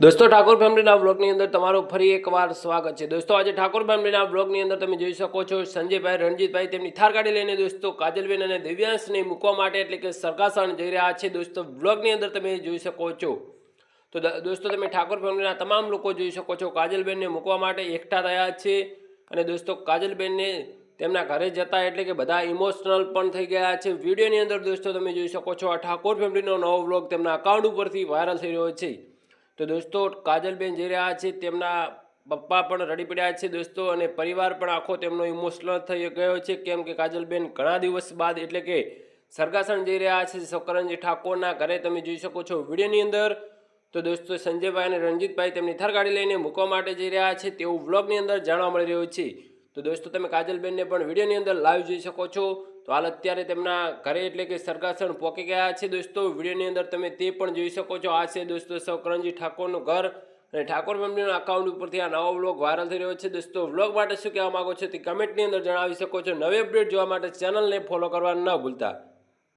દોસ્તો, ઠાકોર ફેમિલીના બ્લોગની અંદર તમારું ફરી એકવાર સ્વાગત છે. દોસ્તો, આજે ઠાકોર ફેમિલીના બ્લોગની અંદર તમે જોઈ શકો છો, સંજયભાઈ, રણજીતભાઈ તેમની થાર ગાડી લઈને દોસ્તો, કાજલબેન અને દિવ્યાંશને મૂકવા માટે એટલે કે સરકાસણ જઈ રહ્યા છે. દોસ્તો બ્લોગની અંદર તમે જોઈ શકો છો. તો દોસ્તો, તમે ઠાકોર ફેમિલીના તમામ લોકો જોઈ શકો છો, કાજલબેનને મૂકવા માટે એકઠા થયા છે અને દોસ્તો, કાજલબેનને તેમના ઘરે જતા એટલે કે બધા ઇમોશનલ પણ થઈ ગયા છે. વિડીયોની અંદર દોસ્તો તમે જોઈ શકો છો, આ ઠાકોર ફેમિલીનો નવો વ્લોગ તેમના અકાઉન્ટ ઉપરથી વાયરલ થઈ રહ્યો છે. તો દોસ્તો, કાજલબેન જઈ રહ્યા છે, તેમના પપ્પા પણ રડી પડ્યા છે દોસ્તો, અને પરિવાર પણ આખો તેમનો ઇમોશનલ થઈ ગયો છે. કેમ કે કાજલબેન ઘણા દિવસ બાદ એટલે કે સરગાસણ જઈ રહ્યા છે શકરંજી ઠાકોરના ઘરે, તમે જોઈ શકો છો વિડીયોની અંદર. તો દોસ્તો, સંજયભાઈ અને રણજીતભાઈ તેમની થર ગાડી લઈને મૂકવા માટે જઈ રહ્યા છે. તેવું વ્લોગની અંદર જાણવા મળી રહ્યું છે. તો દોસ્તો, તમે કાજલબેનને પણ વિડીયોની અંદર લાઈવ જોઈ શકો છો. તો હાલ અત્યારે તેમના ઘરે એટલે કે સરગાસણ પોકી ગયા છે દોસ્તો. વિડીયોની અંદર તમે તે પણ જોઈ શકો છો. આ છે દોસ્તો સૌકરણજી ઠાકોરનું ઘર. અને ઠાકોર ફેમિલીના અકાઉન્ટ ઉપરથી આ નવો વ્લોગ વાયરલ થઈ રહ્યો છે દોસ્તો. વ્લોગ માટે શું કહેવા માંગો છો તે કમેન્ટની અંદર જણાવી શકો છો. નવી અપડેટ જોવા માટે ચેનલને ફોલો કરવા ન ભૂલતા.